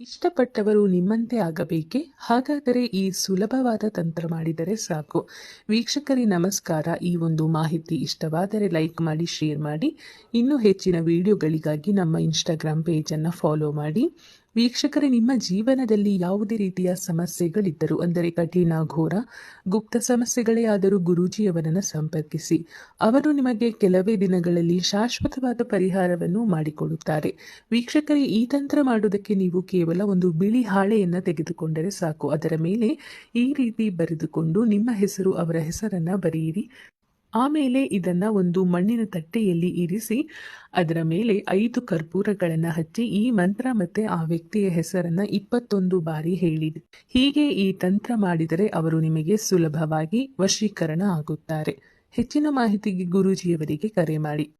ಇಷ್ಟಪಟ್ಟವರು ನಿಮ್ಮಂತೆ ಆಗಬೇಕೆ? ಹಾಗಾದರೆ ಈ ಸುಲಭವಾದ ತಂತ್ರ ಮಾಡಿದರೆ ಸಾಕು. ವೀಕ್ಷಕರಿ, ನಮಸ್ಕಾರ. ಈ ಒಂದು ಮಾಹಿತಿ ಇಷ್ಟವಾದರೆ ಲೈಕ್ ಮಾಡಿ, ಶೇರ್ ಮಾಡಿ. ಇನ್ನೂ ಹೆಚ್ಚಿನ ವಿಡಿಯೋಗಳಿಗಾಗಿ ನಮ್ಮ ಇನ್ಸ್ಟಾಗ್ರಾಮ್ ಪೇಜನ್ನು ಫಾಲೋ ಮಾಡಿ. ವೀಕ್ಷಕರೇ, ನಿಮ್ಮ ಜೀವನದಲ್ಲಿ ಯಾವುದೇ ರೀತಿಯ ಸಮಸ್ಯೆಗಳಿದ್ದರೂ, ಅಂದರೆ ಕಠಿಣ, ಘೋರ, ಗುಪ್ತ ಸಮಸ್ಯೆಗಳೇ ಆದರೂ ಗುರೂಜಿಯವರನ್ನು ಸಂಪರ್ಕಿಸಿ. ಅವರು ನಿಮಗೆ ಕೆಲವೇ ದಿನಗಳಲ್ಲಿ ಶಾಶ್ವತವಾದ ಪರಿಹಾರವನ್ನು ಮಾಡಿಕೊಡುತ್ತಾರೆ. ವೀಕ್ಷಕರೇ, ಈ ತಂತ್ರ ಮಾಡುವುದಕ್ಕೆ ನೀವು ಕೇವಲ ಒಂದು ಬಿಳಿ ಹಾಳೆಯನ್ನು ತೆಗೆದುಕೊಂಡರೆ ಸಾಕು. ಅದರ ಮೇಲೆ ಈ ರೀತಿ ಬರೆದುಕೊಂಡು ನಿಮ್ಮ ಹೆಸರು, ಅವರ ಹೆಸರನ್ನು ಬರೆಯಿರಿ. ಆಮೇಲೆ ಇದನ್ನ ಒಂದು ಮಣ್ಣಿನ ತಟ್ಟೆಯಲ್ಲಿ ಇರಿಸಿ, ಅದರ ಮೇಲೆ ಐದು ಕರ್ಪೂರಗಳನ್ನು ಹಚ್ಚಿ, ಈ ಮಂತ್ರ ಮತ್ತೆ ಆ ವ್ಯಕ್ತಿಯ ಹೆಸರನ್ನ ಇಪ್ಪತ್ತೊಂದು ಬಾರಿ ಹೇಳಿದೆ. ಹೀಗೆ ಈ ತಂತ್ರ ಮಾಡಿದರೆ ಅವರು ನಿಮಗೆ ಸುಲಭವಾಗಿ ವಶೀಕರಣ ಆಗುತ್ತಾರೆ. ಹೆಚ್ಚಿನ ಮಾಹಿತಿಗೆ ಗುರೂಜಿಯವರಿಗೆ ಕರೆ ಮಾಡಿ.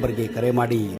ನಂಬರ್ಗೆ ಕರೆ ಮಾಡಿ.